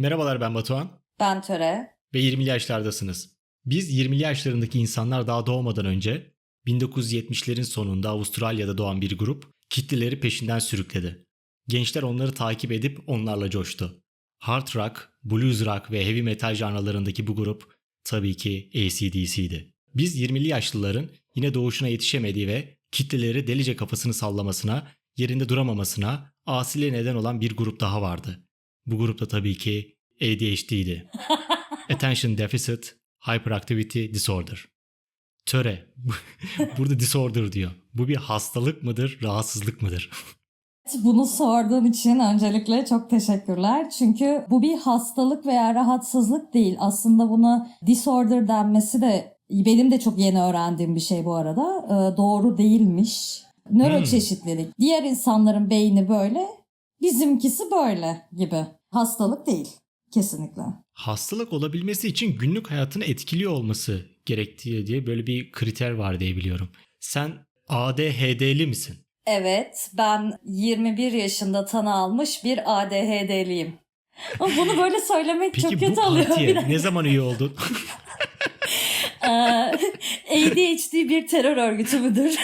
Merhabalar ben Batuhan Ben Töre. ve 20'li yaşlardasınız. Biz 20'li yaşlarındaki insanlar daha doğmadan önce 1970'lerin sonunda Avustralya'da doğan bir grup kitleleri peşinden sürükledi. Gençler onları takip edip onlarla coştu. Hard rock, blues rock ve heavy metal janralarındaki bu grup tabii ki AC/DC'di. Biz 20'li yaşlıların yine doğuşuna yetişemediği ve kitleleri delice kafasını sallamasına, yerinde duramamasına asile neden olan bir grup daha vardı. Bu grupta tabii ki ADHD'ydi. Attention Deficit Hyperactivity Disorder. Töre. Burada disorder diyor. Bu bir hastalık mıdır, rahatsızlık mıdır? Bunu sorduğun için öncelikle çok teşekkürler. Çünkü bu bir hastalık veya rahatsızlık değil. Aslında buna disorder denmesi de benim de çok yeni öğrendiğim bir şey bu arada. Ee, doğru değilmiş. Nöroçeşitlilik. Diğer insanların beyni böyle, bizimkisi böyle gibi. Hastalık değil. Kesinlikle. Hastalık olabilmesi için günlük hayatını etkiliyor olması gerektiği diye böyle bir kriter var diye biliyorum. Sen ADHD'li misin? Evet, ben 21 yaşında tanı almış bir ADHD'liyim. Ama bunu böyle söylemek Peki çok bu kötü oluyor. Bir partiye dakika. ne zaman üye oldun? Ee, ADHD bir terör örgütü müdür?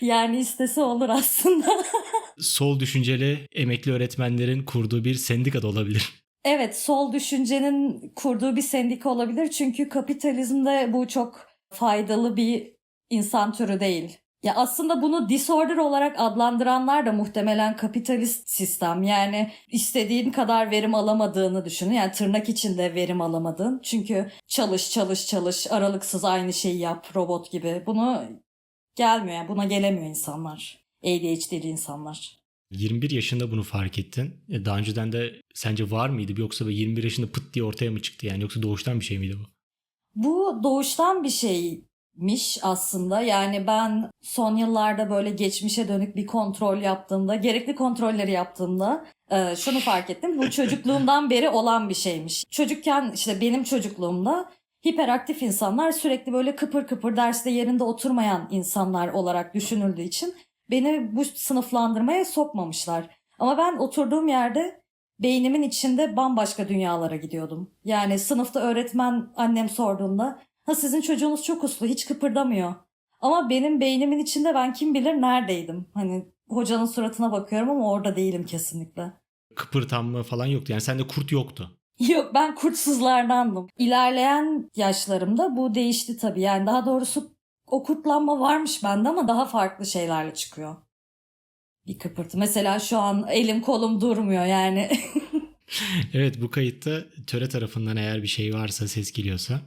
Yani istese olur aslında. Sol düşünceli emekli öğretmenlerin kurduğu bir sendika da olabilir. Evet, sol düşüncenin kurduğu bir sendika olabilir. Çünkü kapitalizmde bu çok faydalı bir insan türü değil. Ya aslında bunu disorder olarak adlandıranlar da muhtemelen kapitalist sistem. Yani istediğin kadar verim alamadığını düşün. Yani tırnak içinde verim alamadın. Çünkü çalış çalış çalış aralıksız aynı şeyi yap robot gibi. Bunu gelmiyor yani buna gelemiyor insanlar. ADHD'li insanlar. 21 yaşında bunu fark ettin. E, Daha önceden de sence var mıydı yoksa böyle 21 yaşında pıt diye ortaya mı çıktı yani yoksa doğuştan bir şey miydi bu? Bu doğuştan bir şeymiş aslında. Yani ben son yıllarda böyle geçmişe dönük bir kontrol yaptığımda, gerekli kontrolleri yaptığımda e, şunu fark ettim. Bu çocukluğumdan beri olan bir şeymiş. Çocukken işte benim çocukluğumda hiperaktif insanlar sürekli böyle kıpır kıpır derste yerinde oturmayan insanlar olarak düşünüldüğü için beni bu sınıflandırmaya sokmamışlar. Ama ben oturduğum yerde beynimin içinde bambaşka dünyalara gidiyordum. Yani sınıfta öğretmen annem sorduğunda ha sizin çocuğunuz çok uslu hiç kıpırdamıyor. Ama benim beynimin içinde ben kim bilir neredeydim. Hani hocanın suratına bakıyorum ama orada değilim kesinlikle. Kıpırtanma falan yoktu yani sende kurt yoktu. Yok ben kurtsuzlardandım. İlerleyen yaşlarımda bu değişti tabii. Yani daha doğrusu o kurtlanma varmış bende ama daha farklı şeylerle çıkıyor. Bir kıpırtı. Mesela şu an elim kolum durmuyor yani. Evet bu kayıtta Töre tarafından eğer bir şey varsa ses geliyorsa.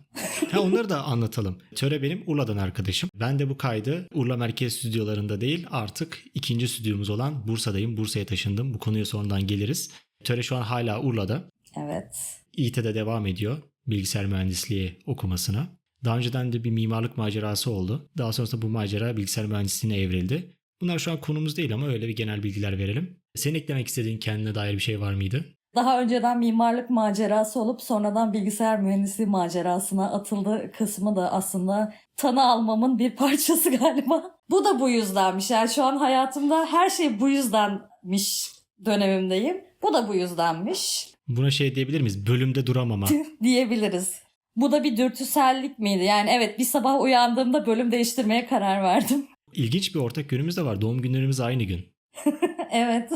Ha onları da anlatalım. Töre benim Urla'dan arkadaşım. Ben de bu kaydı Urla Merkez stüdyolarında değil artık ikinci stüdyomuz olan Bursa'dayım. Bursa'ya taşındım. Bu konuya sonradan geliriz. Töre şu an hala Urla'da. Evet. İİT'de devam ediyor bilgisayar mühendisliği okumasına. Daha önceden de bir mimarlık macerası oldu. Daha sonrasında bu macera bilgisayar mühendisliğine evrildi. Bunlar şu an konumuz değil ama öyle bir genel bilgiler verelim. Senin eklemek istediğin kendine dair bir şey var mıydı? Daha önceden mimarlık macerası olup sonradan bilgisayar mühendisliği macerasına atıldı kısmı da aslında tanı almamın bir parçası galiba. Bu da bu yüzdenmiş. Yani şu an hayatımda her şey bu yüzdenmiş dönemimdeyim. Bu da bu yüzdenmiş Buna şey diyebilir miyiz? Bölümde duramama. diyebiliriz. Bu da bir dürtüsellik miydi? Yani evet bir sabah uyandığımda bölüm değiştirmeye karar verdim. İlginç bir ortak yönümüz de var. Doğum günlerimiz aynı gün. evet.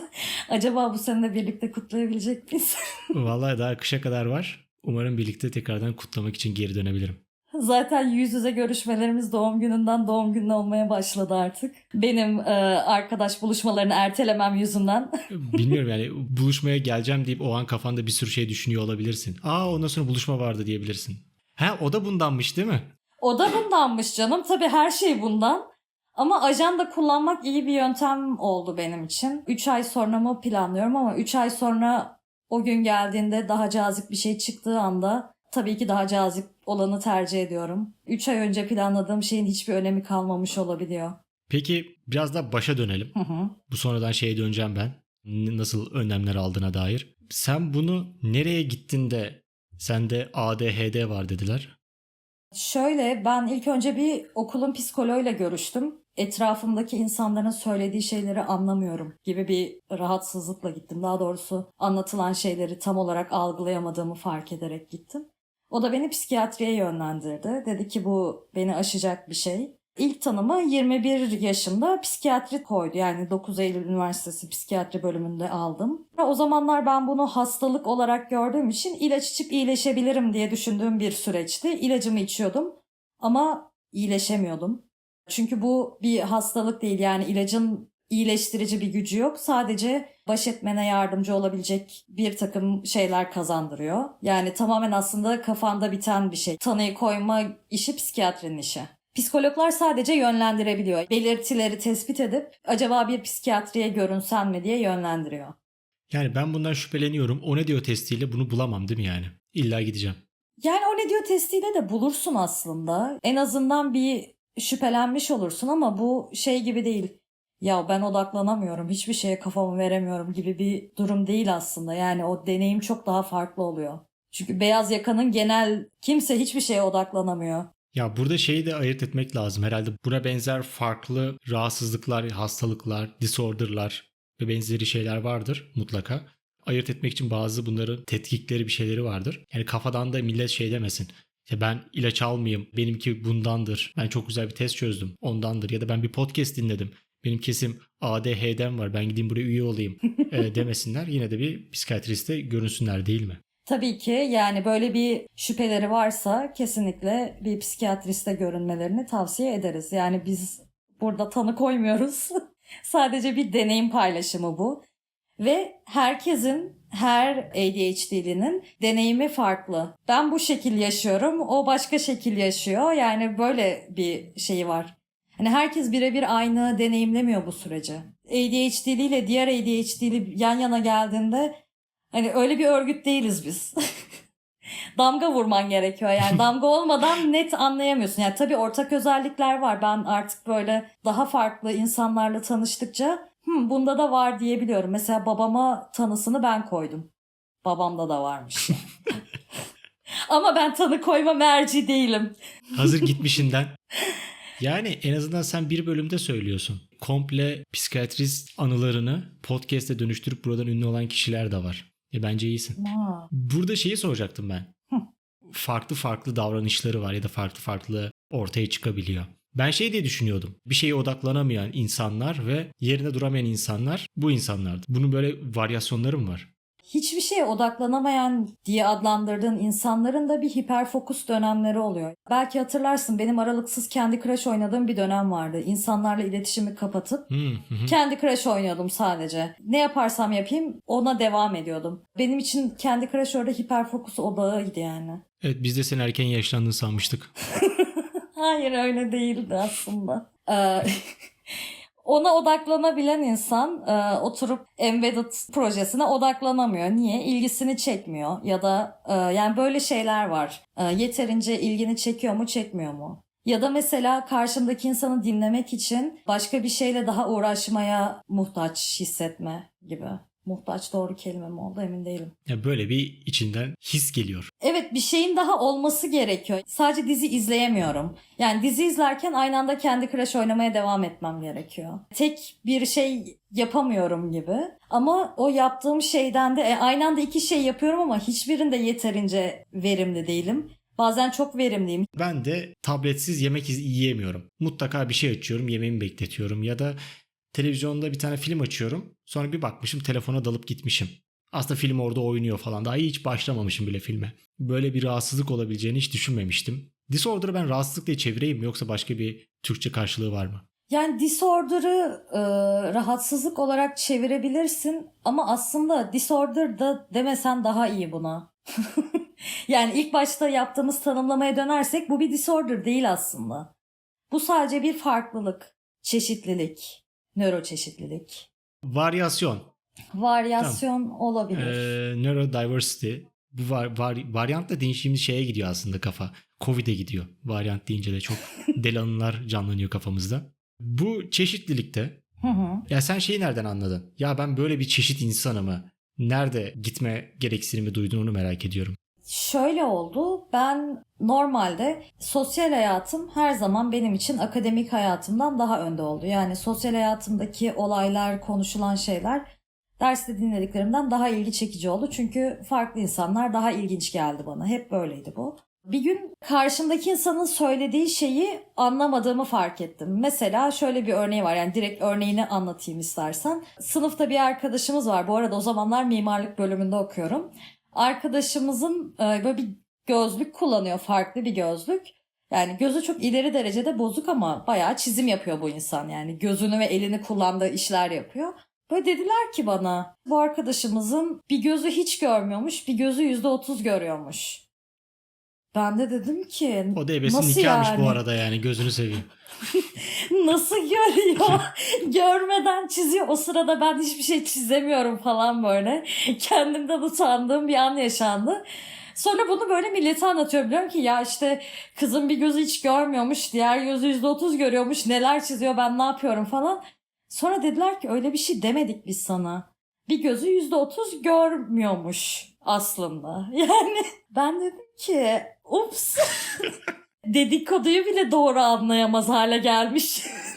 Acaba bu sene de birlikte kutlayabilecek miyiz? Vallahi daha kışa kadar var. Umarım birlikte tekrardan kutlamak için geri dönebilirim. Zaten yüz yüze görüşmelerimiz doğum gününden doğum gününe olmaya başladı artık. Benim e, arkadaş buluşmalarını ertelemem yüzünden. Bilmiyorum yani buluşmaya geleceğim deyip o an kafanda bir sürü şey düşünüyor olabilirsin. Aa ondan sonra buluşma vardı diyebilirsin. Ha o da bundanmış değil mi? O da bundanmış canım. Tabii her şey bundan. Ama ajanda kullanmak iyi bir yöntem oldu benim için. 3 ay sonra mı planlıyorum ama 3 ay sonra o gün geldiğinde daha cazip bir şey çıktığı anda tabii ki daha cazip olanı tercih ediyorum. 3 ay önce planladığım şeyin hiçbir önemi kalmamış olabiliyor. Peki biraz da başa dönelim. Hı hı. Bu sonradan şeye döneceğim ben. Nasıl önlemler aldığına dair. Sen bunu nereye gittin de sende ADHD var dediler. Şöyle ben ilk önce bir okulun psikoloğuyla görüştüm. etrafımdaki insanların söylediği şeyleri anlamıyorum gibi bir rahatsızlıkla gittim. Daha doğrusu anlatılan şeyleri tam olarak algılayamadığımı fark ederek gittim. O da beni psikiyatriye yönlendirdi. Dedi ki bu beni aşacak bir şey. İlk tanımı 21 yaşımda psikiyatri koydu. Yani 9 Eylül Üniversitesi psikiyatri bölümünde aldım. O zamanlar ben bunu hastalık olarak gördüğüm için ilaç içip iyileşebilirim diye düşündüğüm bir süreçti. İlacımı içiyordum ama iyileşemiyordum. Çünkü bu bir hastalık değil yani ilacın iyileştirici bir gücü yok. Sadece baş etmene yardımcı olabilecek bir takım şeyler kazandırıyor. Yani tamamen aslında kafanda biten bir şey. Tanıyı koyma işi psikiyatrinin işi. Psikologlar sadece yönlendirebiliyor. Belirtileri tespit edip acaba bir psikiyatriye görünsen mi diye yönlendiriyor. Yani ben bundan şüpheleniyorum. O ne diyor testiyle bunu bulamam değil mi yani? İlla gideceğim. Yani o ne diyor testiyle de bulursun aslında. En azından bir şüphelenmiş olursun ama bu şey gibi değil. Ya ben odaklanamıyorum, hiçbir şeye kafamı veremiyorum gibi bir durum değil aslında. Yani o deneyim çok daha farklı oluyor. Çünkü beyaz yakanın genel kimse hiçbir şeye odaklanamıyor. Ya burada şeyi de ayırt etmek lazım. Herhalde buna benzer farklı rahatsızlıklar, hastalıklar, disorderlar ve benzeri şeyler vardır mutlaka. Ayırt etmek için bazı bunların tetkikleri bir şeyleri vardır. Yani kafadan da millet şey demesin. İşte ben ilaç almayayım, benimki bundandır. Ben çok güzel bir test çözdüm, ondandır. Ya da ben bir podcast dinledim. Benim kesim ADHD'm var, ben gideyim buraya üye olayım e, demesinler. Yine de bir psikiyatriste görünsünler değil mi? Tabii ki yani böyle bir şüpheleri varsa kesinlikle bir psikiyatriste görünmelerini tavsiye ederiz. Yani biz burada tanı koymuyoruz. Sadece bir deneyim paylaşımı bu. Ve herkesin, her ADHD'linin deneyimi farklı. Ben bu şekil yaşıyorum, o başka şekil yaşıyor. Yani böyle bir şey var. Hani herkes birebir aynı deneyimlemiyor bu süreci. ADHD'li ile diğer ADHD'li yan yana geldiğinde hani öyle bir örgüt değiliz biz. damga vurman gerekiyor yani damga olmadan net anlayamıyorsun. Yani tabii ortak özellikler var. Ben artık böyle daha farklı insanlarla tanıştıkça Hı, bunda da var diyebiliyorum. Mesela babama tanısını ben koydum. Babamda da varmış. Ama ben tanı koyma merci değilim. Hazır gitmişinden. Yani en azından sen bir bölümde söylüyorsun. Komple psikiyatrist anılarını podcast'e dönüştürüp buradan ünlü olan kişiler de var. E bence iyisin. Burada şeyi soracaktım ben. Hı. Farklı farklı davranışları var ya da farklı farklı ortaya çıkabiliyor. Ben şey diye düşünüyordum. Bir şeye odaklanamayan insanlar ve yerine duramayan insanlar bu insanlardı. Bunun böyle varyasyonları mı var? Hiçbir şeye odaklanamayan diye adlandırdığın insanların da bir hiperfokus dönemleri oluyor. Belki hatırlarsın benim aralıksız kendi Crush oynadığım bir dönem vardı. İnsanlarla iletişimi kapatıp kendi Crush oynuyordum sadece. Ne yaparsam yapayım ona devam ediyordum. Benim için kendi Crush orada hiperfokus odağıydı yani. Evet biz de sen erken yaşlandığını sanmıştık. Hayır öyle değildi aslında. Ona odaklanabilen insan e, oturup embedded projesine odaklanamıyor. Niye? İlgisini çekmiyor ya da e, yani böyle şeyler var. E, yeterince ilgini çekiyor mu çekmiyor mu? Ya da mesela karşındaki insanı dinlemek için başka bir şeyle daha uğraşmaya muhtaç hissetme gibi. Muhtaç doğru kelime mi oldu emin değilim. Ya böyle bir içinden his geliyor. Evet bir şeyin daha olması gerekiyor. Sadece dizi izleyemiyorum. Yani dizi izlerken aynı anda kendi Crash oynamaya devam etmem gerekiyor. Tek bir şey yapamıyorum gibi. Ama o yaptığım şeyden de e, aynı anda iki şey yapıyorum ama hiçbirinde yeterince verimli değilim. Bazen çok verimliyim. Ben de tabletsiz yemek yiyemiyorum. Mutlaka bir şey açıyorum, yemeğimi bekletiyorum ya da televizyonda bir tane film açıyorum. Sonra bir bakmışım telefona dalıp gitmişim. Aslında film orada oynuyor falan. Daha hiç başlamamışım bile filme. Böyle bir rahatsızlık olabileceğini hiç düşünmemiştim. Disorder'ı ben rahatsızlık diye çevireyim mi yoksa başka bir Türkçe karşılığı var mı? Yani disorder'ı e, rahatsızlık olarak çevirebilirsin ama aslında disorder da demesen daha iyi buna. yani ilk başta yaptığımız tanımlamaya dönersek bu bir disorder değil aslında. Bu sadece bir farklılık, çeşitlilik, nöroçeşitlilik. Varyasyon. Varyasyon olabilir. Ee, neurodiversity. Bu var, var, varyantla değiştiğimiz şeye gidiyor aslında kafa. Covid'e gidiyor. Varyant deyince de çok deli anılar canlanıyor kafamızda. Bu çeşitlilikte Hı hı. ya sen şeyi nereden anladın? Ya ben böyle bir çeşit insanımı nerede gitme gereksinimi duydun onu merak ediyorum. Şöyle oldu. Ben normalde sosyal hayatım her zaman benim için akademik hayatımdan daha önde oldu. Yani sosyal hayatımdaki olaylar, konuşulan şeyler derste dinlediklerimden daha ilgi çekici oldu. Çünkü farklı insanlar daha ilginç geldi bana. Hep böyleydi bu. Bir gün karşımdaki insanın söylediği şeyi anlamadığımı fark ettim. Mesela şöyle bir örneği var. Yani direkt örneğini anlatayım istersen. Sınıfta bir arkadaşımız var. Bu arada o zamanlar mimarlık bölümünde okuyorum. Arkadaşımızın e, böyle bir gözlük kullanıyor. Farklı bir gözlük. Yani gözü çok ileri derecede bozuk ama bayağı çizim yapıyor bu insan. Yani gözünü ve elini kullandığı işler yapıyor. Böyle dediler ki bana bu arkadaşımızın bir gözü hiç görmüyormuş bir gözü yüzde otuz görüyormuş. Ben de dedim ki O da ebesin nasıl nikahmış yani? bu arada yani gözünü seveyim. Nasıl görüyor? Görmeden çiziyor. O sırada ben hiçbir şey çizemiyorum falan böyle. Kendimden utandığım bir an yaşandı. Sonra bunu böyle millete anlatıyorum. Diyorum ki ya işte kızın bir gözü hiç görmüyormuş. Diğer gözü yüzde otuz görüyormuş. Neler çiziyor ben ne yapıyorum falan. Sonra dediler ki öyle bir şey demedik biz sana. Bir gözü yüzde otuz görmüyormuş aslında. Yani ben dedim ki ups dedikoduyu bile doğru anlayamaz hale gelmiş.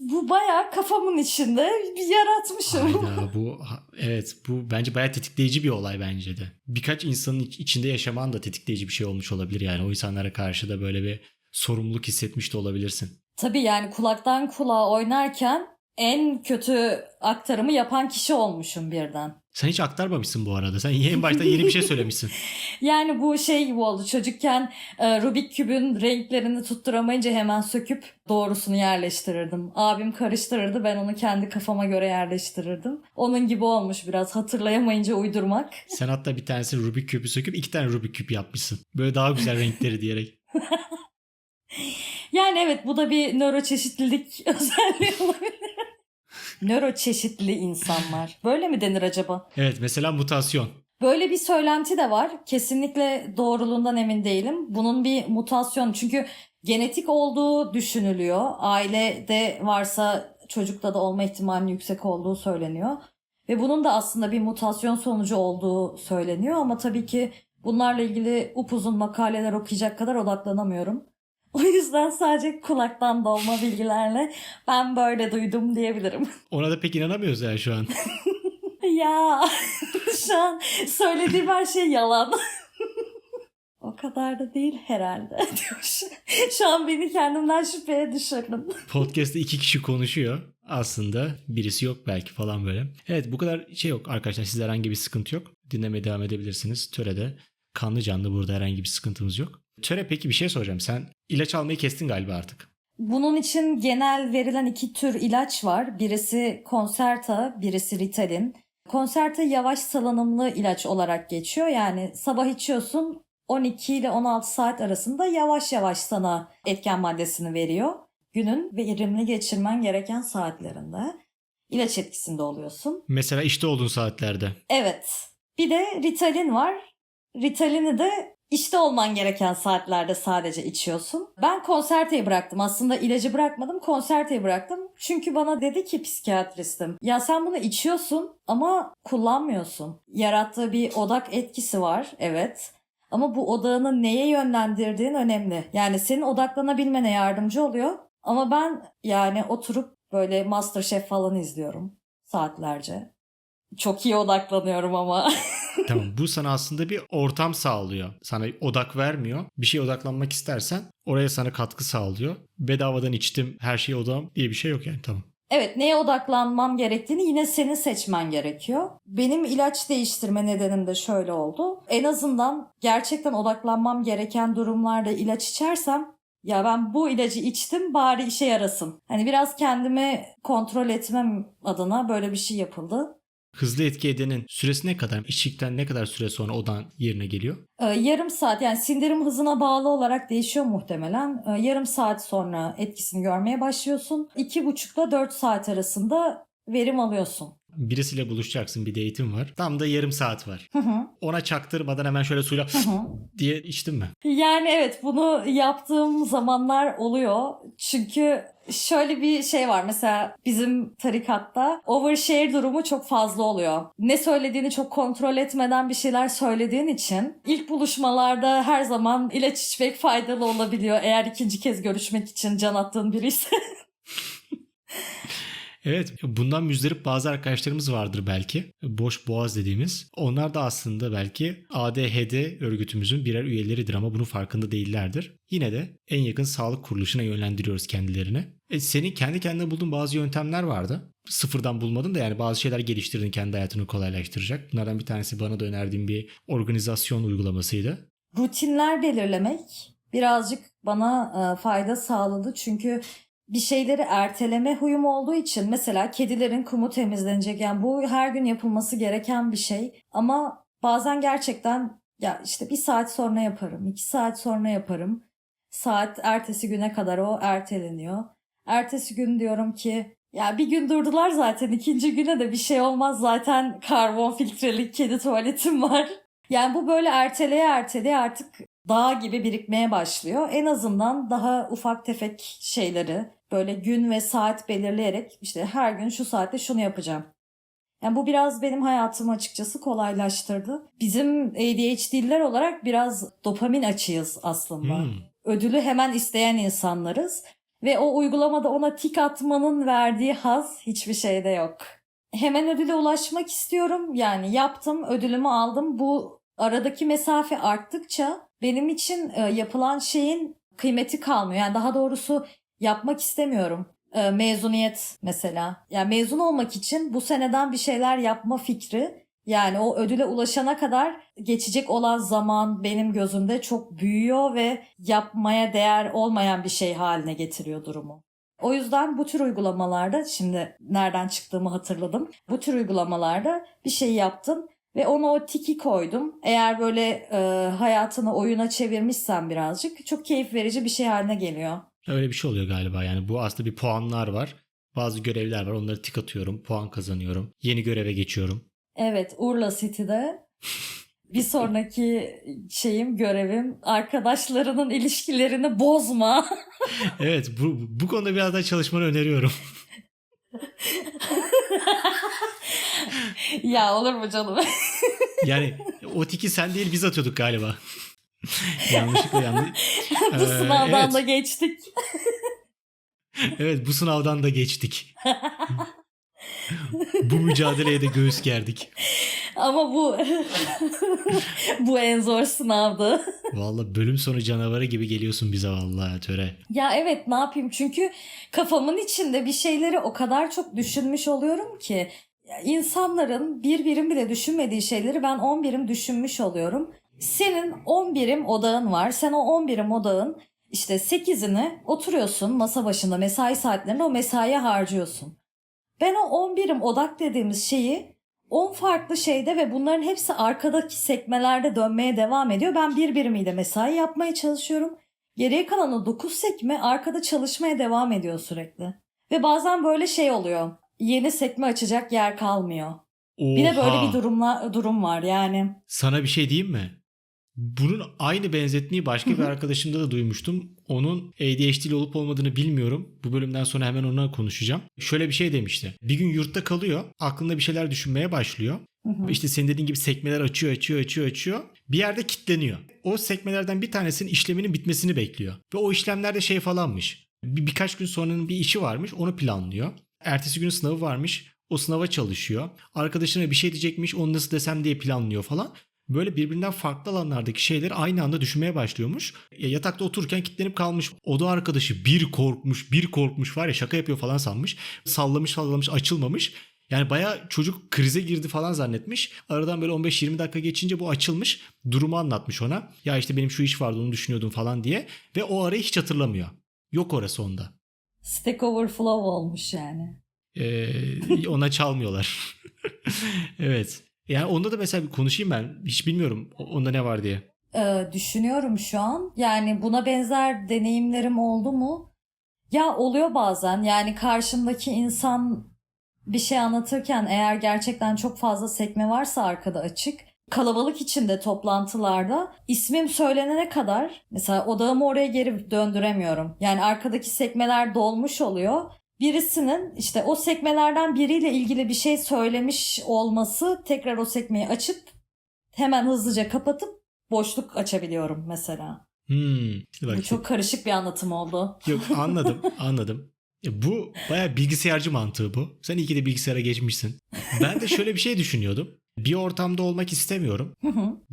Bu bayağı kafamın içinde bir yaratmışım. Hayda bu evet bu bence bayağı tetikleyici bir olay bence de. Birkaç insanın iç- içinde yaşaman da tetikleyici bir şey olmuş olabilir yani. O insanlara karşı da böyle bir sorumluluk hissetmiş de olabilirsin. Tabii yani kulaktan kulağa oynarken en kötü aktarımı yapan kişi olmuşum birden. Sen hiç aktarmamışsın bu arada. Sen en başta yeni bir şey söylemişsin. Yani bu şey gibi oldu. Çocukken e, Rubik kübün renklerini tutturamayınca hemen söküp doğrusunu yerleştirirdim. Abim karıştırırdı ben onu kendi kafama göre yerleştirirdim. Onun gibi olmuş biraz hatırlayamayınca uydurmak. Sen hatta bir tanesi Rubik küpü söküp iki tane Rubik küp yapmışsın. Böyle daha güzel renkleri diyerek. Yani evet bu da bir nöroçeşitlilik özelliği olabilir. Nöroçeşitli insanlar. Böyle mi denir acaba? Evet mesela mutasyon. Böyle bir söylenti de var. Kesinlikle doğruluğundan emin değilim. Bunun bir mutasyon çünkü genetik olduğu düşünülüyor. Ailede varsa çocukta da olma ihtimalinin yüksek olduğu söyleniyor. Ve bunun da aslında bir mutasyon sonucu olduğu söyleniyor ama tabii ki bunlarla ilgili upuzun makaleler okuyacak kadar odaklanamıyorum. O yüzden sadece kulaktan dolma bilgilerle ben böyle duydum diyebilirim. Ona da pek inanamıyoruz yani şu an. Ya şu an söylediğim her şey yalan. o kadar da değil herhalde. diyor. şu an beni kendimden şüpheye düşürdüm. Podcast'te iki kişi konuşuyor. Aslında birisi yok belki falan böyle. Evet bu kadar şey yok arkadaşlar. Sizde herhangi bir sıkıntı yok. Dinlemeye devam edebilirsiniz. Töre'de kanlı canlı burada herhangi bir sıkıntımız yok. Töre peki bir şey soracağım. Sen ilaç almayı kestin galiba artık. Bunun için genel verilen iki tür ilaç var. Birisi Concerta, birisi Ritalin. Concerta yavaş salınımlı ilaç olarak geçiyor. Yani sabah içiyorsun 12 ile 16 saat arasında yavaş yavaş sana etken maddesini veriyor. Günün verimli geçirmen gereken saatlerinde ilaç etkisinde oluyorsun. Mesela işte olduğun saatlerde. Evet. Bir de Ritalin var. Ritalini de işte olman gereken saatlerde sadece içiyorsun. Ben konserteyi bıraktım. Aslında ilacı bırakmadım, konserteyi bıraktım. Çünkü bana dedi ki psikiyatristim. Ya sen bunu içiyorsun ama kullanmıyorsun. Yarattığı bir odak etkisi var, evet. Ama bu odağını neye yönlendirdiğin önemli. Yani senin odaklanabilmene yardımcı oluyor. Ama ben yani oturup böyle Masterchef falan izliyorum saatlerce. Çok iyi odaklanıyorum ama. Tamam bu sana aslında bir ortam sağlıyor. Sana odak vermiyor. Bir şeye odaklanmak istersen oraya sana katkı sağlıyor. Bedavadan içtim her şeye odam diye bir şey yok yani tamam. Evet neye odaklanmam gerektiğini yine senin seçmen gerekiyor. Benim ilaç değiştirme nedenim de şöyle oldu. En azından gerçekten odaklanmam gereken durumlarda ilaç içersem ya ben bu ilacı içtim bari işe yarasın. Hani biraz kendimi kontrol etmem adına böyle bir şey yapıldı. Hızlı etki edenin süresi ne kadar? İçtikten ne kadar süre sonra odan yerine geliyor? Ee, yarım saat yani sindirim hızına bağlı olarak değişiyor muhtemelen. Ee, yarım saat sonra etkisini görmeye başlıyorsun. İki buçukla dört saat arasında verim alıyorsun. Birisiyle buluşacaksın bir date'in var. Tam da yarım saat var. Hı hı. Ona çaktırmadan hemen şöyle suyla Hı hı. diye içtin mi? Yani evet bunu yaptığım zamanlar oluyor. Çünkü şöyle bir şey var mesela bizim tarikatta overshare durumu çok fazla oluyor. Ne söylediğini çok kontrol etmeden bir şeyler söylediğin için ilk buluşmalarda her zaman ilaç içmek faydalı olabiliyor eğer ikinci kez görüşmek için can attığın biri ise. Evet bundan müzdarip bazı arkadaşlarımız vardır belki. Boş boğaz dediğimiz. Onlar da aslında belki ADHD örgütümüzün birer üyeleridir ama bunun farkında değillerdir. Yine de en yakın sağlık kuruluşuna yönlendiriyoruz kendilerini. E, senin kendi kendine bulduğun bazı yöntemler vardı. Sıfırdan bulmadın da yani bazı şeyler geliştirdin kendi hayatını kolaylaştıracak. Bunlardan bir tanesi bana da önerdiğim bir organizasyon uygulamasıydı. Rutinler belirlemek birazcık bana e, fayda sağladı çünkü bir şeyleri erteleme huyum olduğu için mesela kedilerin kumu temizlenecek yani bu her gün yapılması gereken bir şey. Ama bazen gerçekten ya işte bir saat sonra yaparım iki saat sonra yaparım. Saat ertesi güne kadar o erteleniyor. Ertesi gün diyorum ki ya bir gün durdular zaten ikinci güne de bir şey olmaz zaten karbon filtreli kedi tuvaletim var. Yani bu böyle erteleye erteleye artık dağ gibi birikmeye başlıyor. En azından daha ufak tefek şeyleri böyle gün ve saat belirleyerek işte her gün şu saatte şunu yapacağım. Yani bu biraz benim hayatımı açıkçası kolaylaştırdı. Bizim ADHD'liler olarak biraz dopamin açığız aslında. Hmm. Ödülü hemen isteyen insanlarız. Ve o uygulamada ona tik atmanın verdiği haz hiçbir şeyde yok. Hemen ödüle ulaşmak istiyorum. Yani yaptım, ödülümü aldım. Bu aradaki mesafe arttıkça benim için e, yapılan şeyin kıymeti kalmıyor. Yani daha doğrusu yapmak istemiyorum. E, mezuniyet mesela. Yani mezun olmak için bu seneden bir şeyler yapma fikri yani o ödüle ulaşana kadar geçecek olan zaman benim gözümde çok büyüyor ve yapmaya değer olmayan bir şey haline getiriyor durumu. O yüzden bu tür uygulamalarda şimdi nereden çıktığımı hatırladım. Bu tür uygulamalarda bir şey yaptım ve ona o tiki koydum. Eğer böyle e, hayatını oyuna çevirmişsen birazcık çok keyif verici bir şey haline geliyor. Öyle bir şey oluyor galiba yani bu aslında bir puanlar var. Bazı görevler var onları tik atıyorum puan kazanıyorum. Yeni göreve geçiyorum. Evet Urla City'de bir sonraki şeyim görevim arkadaşlarının ilişkilerini bozma. Evet bu, bu konuda biraz daha çalışmanı öneriyorum. ya olur mu canım? Yani o tiki sen değil biz atıyorduk galiba. Yanlışlıkla yanlış. Bu Ee, sınavdan evet. da geçtik. Evet bu sınavdan da geçtik. bu mücadeleye de göğüs gerdik. Ama bu bu en zor sınavdı. Vallahi bölüm sonu canavarı gibi geliyorsun bize vallahi töre. Ya evet ne yapayım çünkü kafamın içinde bir şeyleri o kadar çok düşünmüş oluyorum ki insanların bir birim bile düşünmediği şeyleri ben 10 birim düşünmüş oluyorum. Senin 10 birim odağın var. Sen o 10 birim odağın işte 8'ini oturuyorsun masa başında mesai saatlerinde o mesaiye harcıyorsun. Ben o 10 birim odak dediğimiz şeyi 10 farklı şeyde ve bunların hepsi arkadaki sekmelerde dönmeye devam ediyor. Ben bir birimiyle mesai yapmaya çalışıyorum. Geriye kalan o 9 sekme arkada çalışmaya devam ediyor sürekli. Ve bazen böyle şey oluyor. Yeni sekme açacak yer kalmıyor. Bir de böyle Oha. bir durumla durum var yani. Sana bir şey diyeyim mi? Bunun aynı benzetmeyi başka bir arkadaşımda da duymuştum. Onun ADHD'li olup olmadığını bilmiyorum. Bu bölümden sonra hemen ona konuşacağım. Şöyle bir şey demişti. Bir gün yurtta kalıyor. Aklında bir şeyler düşünmeye başlıyor. İşte senin dediğin gibi sekmeler açıyor, açıyor, açıyor, açıyor. Bir yerde kilitleniyor. O sekmelerden bir tanesinin işleminin bitmesini bekliyor. Ve o işlemlerde şey falanmış. Bir, birkaç gün sonranın bir işi varmış, onu planlıyor. Ertesi gün sınavı varmış, o sınava çalışıyor. Arkadaşına bir şey diyecekmiş, onu nasıl desem diye planlıyor falan. Böyle birbirinden farklı alanlardaki şeyleri aynı anda düşünmeye başlıyormuş. Ya yatakta otururken kilitlenip kalmış. Oda arkadaşı bir korkmuş, bir korkmuş var ya şaka yapıyor falan sanmış. Sallamış sallamış açılmamış. Yani baya çocuk krize girdi falan zannetmiş. Aradan böyle 15-20 dakika geçince bu açılmış. Durumu anlatmış ona. Ya işte benim şu iş vardı onu düşünüyordum falan diye. Ve o arayı hiç hatırlamıyor. Yok orası onda. Stack Overflow olmuş yani. Ee, ona çalmıyorlar. evet. Yani onda da mesela bir konuşayım ben. Hiç bilmiyorum onda ne var diye. Ee, düşünüyorum şu an. Yani buna benzer deneyimlerim oldu mu? Ya oluyor bazen. Yani karşımdaki insan bir şey anlatırken eğer gerçekten çok fazla sekme varsa arkada açık kalabalık içinde toplantılarda ismim söylenene kadar mesela odağımı oraya geri döndüremiyorum. Yani arkadaki sekmeler dolmuş oluyor. Birisinin işte o sekmelerden biriyle ilgili bir şey söylemiş olması tekrar o sekmeyi açıp hemen hızlıca kapatıp boşluk açabiliyorum mesela. Hmm. Bak, Bu çok karışık bir anlatım oldu. Yok anladım anladım. E, bu baya bilgisayarcı mantığı bu. Sen iyi ki de bilgisayara geçmişsin. Ben de şöyle bir şey düşünüyordum. Bir ortamda olmak istemiyorum.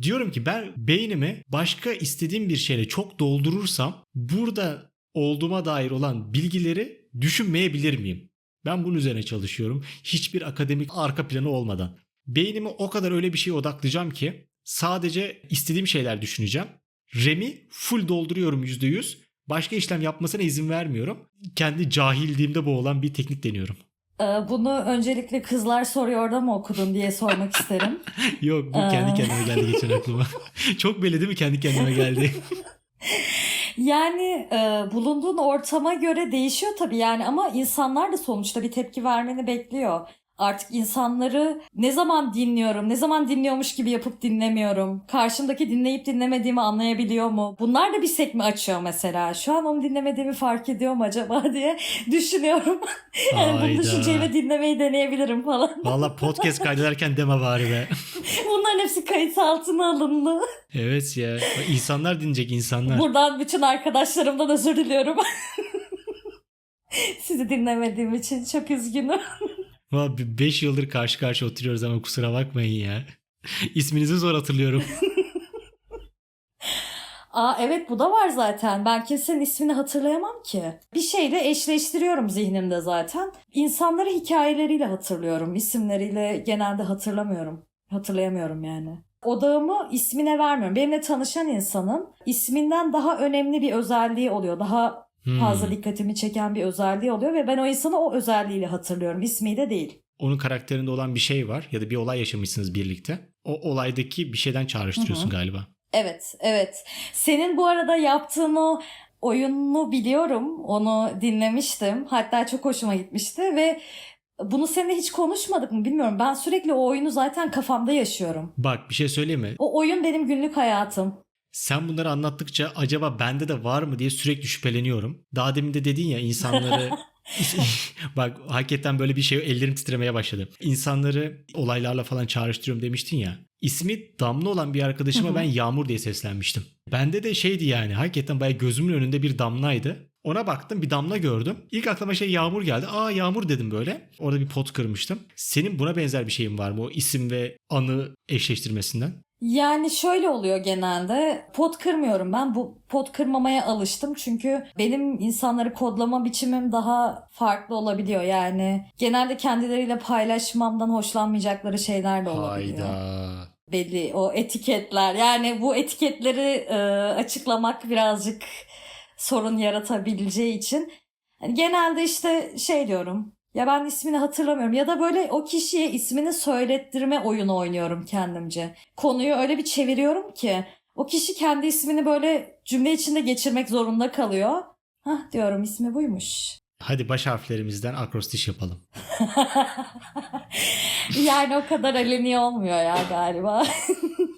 Diyorum ki ben beynimi başka istediğim bir şeyle çok doldurursam burada olduğuma dair olan bilgileri düşünmeyebilir miyim? Ben bunun üzerine çalışıyorum. Hiçbir akademik arka planı olmadan. Beynimi o kadar öyle bir şeye odaklayacağım ki sadece istediğim şeyler düşüneceğim. RAM'i full dolduruyorum %100. Başka işlem yapmasına izin vermiyorum. Kendi cahilliğimde boğulan bir teknik deniyorum. Ee, Bunu öncelikle kızlar soruyor da mı okudun diye sormak isterim. Yok bu kendi Aa. kendime geldi geçen aklıma. Çok belli değil mi kendi kendime geldi. Yani e, bulunduğun ortama göre değişiyor tabii yani ama insanlar da sonuçta bir tepki vermeni bekliyor. Artık insanları ne zaman dinliyorum, ne zaman dinliyormuş gibi yapıp dinlemiyorum. Karşımdaki dinleyip dinlemediğimi anlayabiliyor mu? Bunlar da bir sekme açıyor mesela. Şu an onu dinlemediğimi fark ediyor mu acaba diye düşünüyorum. yani bu Hayda. düşünceyle dinlemeyi deneyebilirim falan. Valla podcast kaydederken deme bari be. Bunların hepsi kayıt altına alındı. Evet ya. İnsanlar dinleyecek insanlar. Buradan bütün arkadaşlarımdan özür diliyorum. Sizi dinlemediğim için çok üzgünüm. Valla 5 yıldır karşı karşı oturuyoruz ama kusura bakmayın ya. İsminizi zor hatırlıyorum. Aa evet bu da var zaten. Ben kimsenin ismini hatırlayamam ki. Bir şeyle eşleştiriyorum zihnimde zaten. İnsanları hikayeleriyle hatırlıyorum. İsimleriyle genelde hatırlamıyorum. Hatırlayamıyorum yani. Odağımı ismine vermiyorum. Benimle tanışan insanın isminden daha önemli bir özelliği oluyor. Daha Hmm. fazla dikkatimi çeken bir özelliği oluyor ve ben o insanı o özelliğiyle hatırlıyorum. İsmiyle değil. Onun karakterinde olan bir şey var ya da bir olay yaşamışsınız birlikte. O olaydaki bir şeyden çağrıştırıyorsun galiba. Evet, evet. Senin bu arada yaptığın o oyununu biliyorum. Onu dinlemiştim. Hatta çok hoşuma gitmişti ve bunu seninle hiç konuşmadık mı bilmiyorum. Ben sürekli o oyunu zaten kafamda yaşıyorum. Bak bir şey söyleyeyim mi? O oyun benim günlük hayatım. Sen bunları anlattıkça acaba bende de var mı diye sürekli şüpheleniyorum. Daha demin de dedin ya insanları... Bak hakikaten böyle bir şey ellerim titremeye başladı. İnsanları olaylarla falan çağrıştırıyorum demiştin ya. İsmi Damla olan bir arkadaşıma ben Yağmur diye seslenmiştim. Bende de şeydi yani hakikaten bayağı gözümün önünde bir damlaydı. Ona baktım bir damla gördüm. İlk aklıma şey Yağmur geldi. Aa Yağmur dedim böyle. Orada bir pot kırmıştım. Senin buna benzer bir şeyin var mı? O isim ve anı eşleştirmesinden. Yani şöyle oluyor genelde. Pot kırmıyorum ben. Bu pot kırmamaya alıştım. Çünkü benim insanları kodlama biçimim daha farklı olabiliyor. Yani genelde kendileriyle paylaşmamdan hoşlanmayacakları şeyler de olabiliyor. Hayda. belli o etiketler. Yani bu etiketleri e, açıklamak birazcık sorun yaratabileceği için hani genelde işte şey diyorum. Ya ben ismini hatırlamıyorum ya da böyle o kişiye ismini söylettirme oyunu oynuyorum kendimce. Konuyu öyle bir çeviriyorum ki o kişi kendi ismini böyle cümle içinde geçirmek zorunda kalıyor. Hah diyorum ismi buymuş. Hadi baş harflerimizden akrostiş yapalım. yani o kadar aleni olmuyor ya galiba.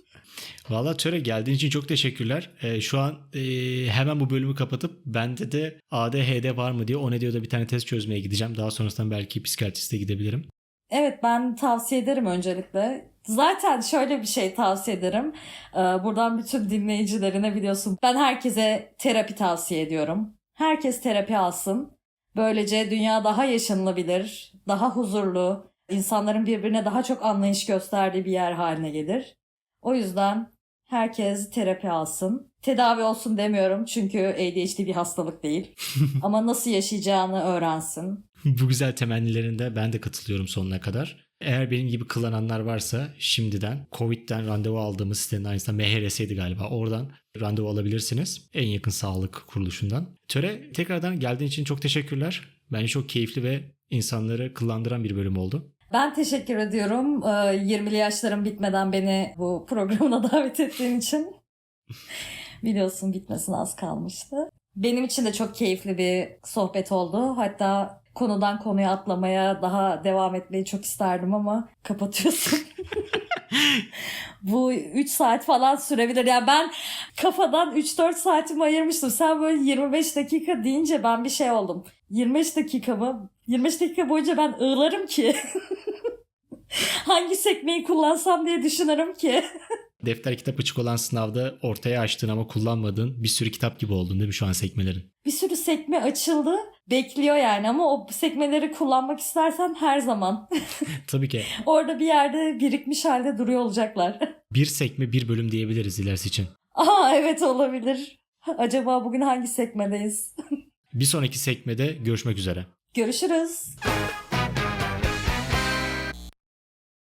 Valla Töre geldiğin için çok teşekkürler. Ee, şu an e, hemen bu bölümü kapatıp bende de ADHD var mı diye o ne diyor da bir tane test çözmeye gideceğim. Daha sonrasında belki psikiyatriste gidebilirim. Evet ben tavsiye ederim öncelikle. Zaten şöyle bir şey tavsiye ederim. Ee, Buradan bütün dinleyicilerine biliyorsun. Ben herkese terapi tavsiye ediyorum. Herkes terapi alsın. Böylece dünya daha yaşanılabilir, daha huzurlu, insanların birbirine daha çok anlayış gösterdiği bir yer haline gelir. O yüzden herkes terapi alsın. Tedavi olsun demiyorum çünkü ADHD bir hastalık değil. Ama nasıl yaşayacağını öğrensin. bu güzel temennilerinde ben de katılıyorum sonuna kadar. Eğer benim gibi kullananlar varsa şimdiden Covid'den randevu aldığımız sitenin aynısında MHRS'ydi galiba. Oradan randevu alabilirsiniz. En yakın sağlık kuruluşundan. Töre tekrardan geldiğin için çok teşekkürler. Bence çok keyifli ve insanları kıllandıran bir bölüm oldu. Ben teşekkür ediyorum. Ee, 20'li yaşlarım bitmeden beni bu programına davet ettiğin için. Biliyorsun bitmesine az kalmıştı. Benim için de çok keyifli bir sohbet oldu. Hatta konudan konuya atlamaya daha devam etmeyi çok isterdim ama kapatıyorsun. Bu 3 saat falan sürebilir. Yani ben kafadan 3-4 saatimi ayırmıştım. Sen böyle 25 dakika deyince ben bir şey oldum. 25 dakika mı? 25 dakika boyunca ben ağlarım ki. Hangi sekmeyi kullansam diye düşünürüm ki. Defter kitap açık olan sınavda ortaya açtığın ama kullanmadığın bir sürü kitap gibi oldun değil mi şu an sekmelerin? Bir sürü sekme açıldı. Bekliyor yani ama o sekmeleri kullanmak istersen her zaman. Tabii ki Orada bir yerde birikmiş halde duruyor olacaklar. bir sekme bir bölüm diyebiliriz ilerisi için. Aha evet olabilir. Acaba bugün hangi sekmedeyiz? Bir sonraki sekmede görüşmek üzere. Görüşürüz.